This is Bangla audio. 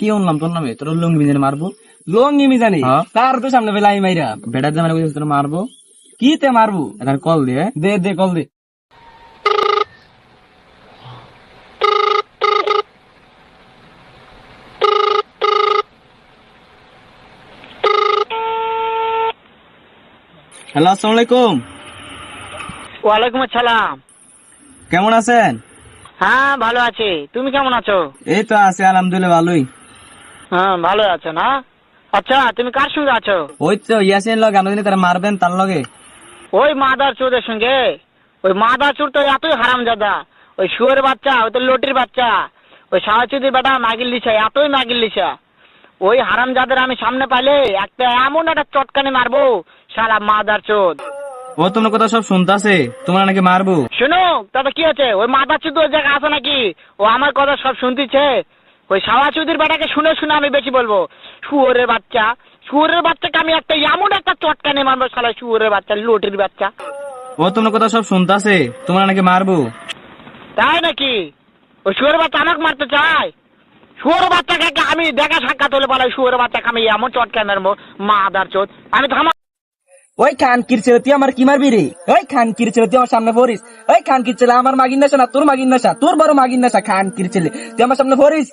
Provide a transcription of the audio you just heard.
কি শুনলাম তোর নামে? তোর লুঙ্গি মিজানে মারবো। লঙ্গি মিজানি? হ্যাঁ। তার তো সামনে বেলা আমি মাইরা বেটার জামাই কইছিস তোর মারবো। কি তে মারবো এখন কল দিয়ে দে দে কল দে। হ্যালো আসসালামু আলাইকুম। ওয়ালাইকুম আসসালাম। কেমন আছেন? হ্যাঁ ভালো আছি। তুমি কেমন আছো? এই তো আছি আলহামদুলিল্লাহ ভালোই। হ্যাঁ ভালো আছো না? আচ্ছা তুমি কার সঙ্গে আছো? ওই তো ইয়াসিন লগে জানি তারা মারবেন তার লগে। ওই মাদার চোদের সঙ্গে? ওই মাদার চোর তো এতই ওই শুয়ের বাচ্চা ওই তো লটির বাচ্চা। ওই বেটা মাগিল এতই মাগিল ওই আমি সামনে পাইলে একটা এমন একটা চটকানি মারবো সারা মাদার চোদ ও তোমার কথা সব শুনতাছে তোমার নাকি মারবো? শুনো তাতে কি আছে ওই মাদার চোদ ওই জায়গায় আছে নাকি? ও আমার কথা সব শুনতেছে। ওই সাওয়াচুদির বেটাকে শুনে শুনে আমি বেশি বলব শুয়োরের বাচ্চা। শুয়োরের বাচ্চাকে আমি একটা এমন একটা চটকানি মারবো সালা শুয়োরের বাচ্চা লটির বাচ্চা। ও তোমার কথা সব শুনতাছে? তোমার নাকি মারবো? তাই নাকি? ওই শুয়োরের বাচ্চা আমাকে মারতে চায়? শুয়োরের বাচ্চাকে আমি দেখা সাক্ষাৎ হলে বলে শুয়োরের বাচ্চাকে আমি এমন চটকানি মারবো মাদার চোদ? আমি থামা ওই খানকির ছেলে তুই আমার কি মারবি রে? ওই খানকির ছেলে তুই আমার সামনে ভরিস ওই খানকির ছেলে আমার মাগিন নেশা না তোর মাগিন নেশা তোর বড় মাগিন নেশা খানকির ছেলে। তুই আমার সামনে পড়িস?